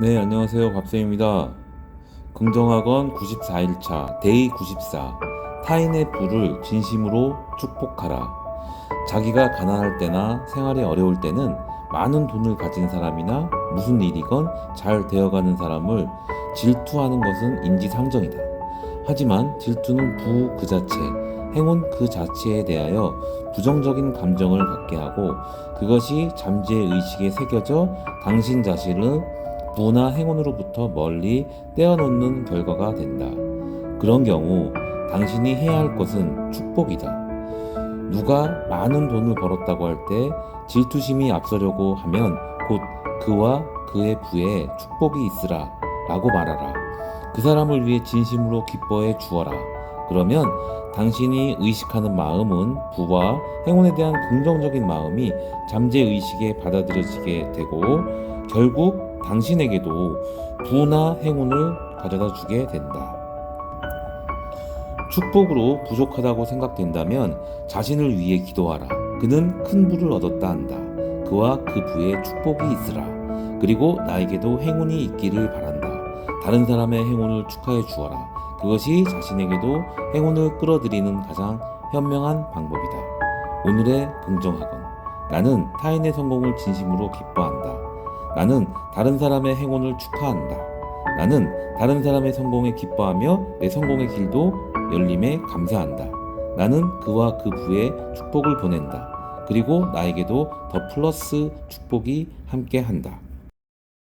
네, 안녕하세요. 밥쌤입니다. 긍정학원 94일차 데이 94 타인의 부를 진심으로 축복하라. 자기가 가난할 때나 생활이 어려울 때는 많은 돈을 가진 사람이나 무슨 일이건 잘 되어가는 사람을 질투하는 것은 인지상정이다. 하지만 질투는 부 그 자체, 행운 그 자체에 대하여 부정적인 감정을 갖게 하고 그것이 잠재의 의식에 새겨져 당신 자신을 부나 행운으로부터 멀리 떼어놓는 결과가 된다. 그런 경우 당신이 해야 할 것은 축복이다. 누가 많은 돈을 벌었다고 할 때 질투심이 앞서려고 하면 곧 그와 그의 부에 축복이 있으라 라고 말하라. 그 사람을 위해 진심으로 기뻐해 주어라. 그러면 당신이 의식하는 마음은 부와 행운에 대한 긍정적인 마음이 잠재 의식에 받아들여지게 되고 결국 당신에게도 부나 행운을 가져다 주게 된다. 축복으로 부족하다고 생각된다면 자신을 위해 기도하라. 그는 큰 부를 얻었다 한다. 그와 그 부에 축복이 있으라. 그리고 나에게도 행운이 있기를 바란다. 다른 사람의 행운을 축하해 주어라. 그것이 자신에게도 행운을 끌어들이는 가장 현명한 방법이다. 오늘의 긍정학원. 나는 타인의 성공을 진심으로 기뻐한다. 나는 다른 사람의 행운을 축하한다. 나는 다른 사람의 성공에 기뻐하며 내 성공의 길도 열림에 감사한다. 나는 그와 그 부에 축복을 보낸다. 그리고 나에게도 더 플러스 축복이 함께 한다.